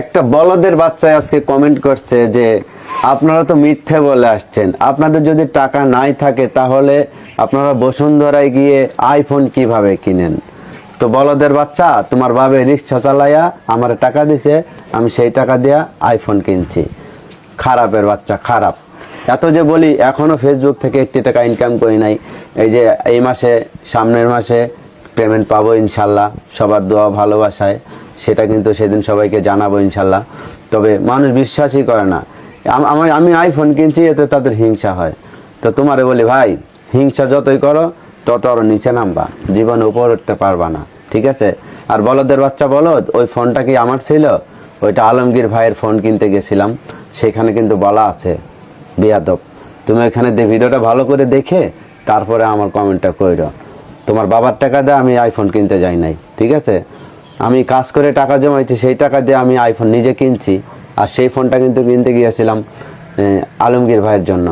একটা বলদের বাচ্চা আজকে কমেন্ট করছে যে, আপনারা তো মিথ্যে বলে আসছেন। আপনাদের যদি টাকা নাই থাকে তাহলে আপনারা বসুন্ধরায় গিয়ে আইফোন কীভাবে কিনেন? তো বলদের বাচ্চা, তোমার বাবে রিক্সা চালাইয়া আমার টাকা দিছে, আমি সেই টাকা দিয়া আইফোন কিনছি। খারাপের বাচ্চা, খারাপ। এত যে বলি, এখনও ফেসবুক থেকে একটি টাকা ইনকাম করি নাই। এই যে এই মাসে, সামনের মাসে পেমেন্ট পাবো ইনশাল্লাহ, সবার দোয়া ভালোবাসায়। সেটা কিন্তু সেদিন সবাইকে জানাব ইনশাল্লাহ। তবে মানুষ বিশ্বাসই করে না। আম- আমি আইফোন কিনছি, এতে তাদের হিংসা হয়। তো তোমারে বলি, ভাই, হিংসা যতই করো, তত আরও নিচে নামবা। জীবনে উপর উঠতে পারবা না। ঠিক আছে? আর বলদের বাচ্চা বলদ ওই ফোনটা কি আমার ছিল? ওইটা আলমগীর ভাইয়ের ফোন কিনতে গেছিলাম। সেখানে কিন্তু বলা আছে, বিয়াদব। তুমি এখানে ভিডিওটা ভালো করে দেখে, তারপরে আমার কমেন্টটা কইরো। তোমার বাবার টাকা দিয়ে আমি আইফোন কিনতে যাই নাই। ঠিক আছে? আমি কাজ করে টাকা জমাইছি, সেই টাকা দিয়ে আমি আইফোন নিজে কিনছি। আর সেই ফোনটা কিন্তু কিনতে গিয়েছিলাম আলমগীর ভাইয়ের জন্য।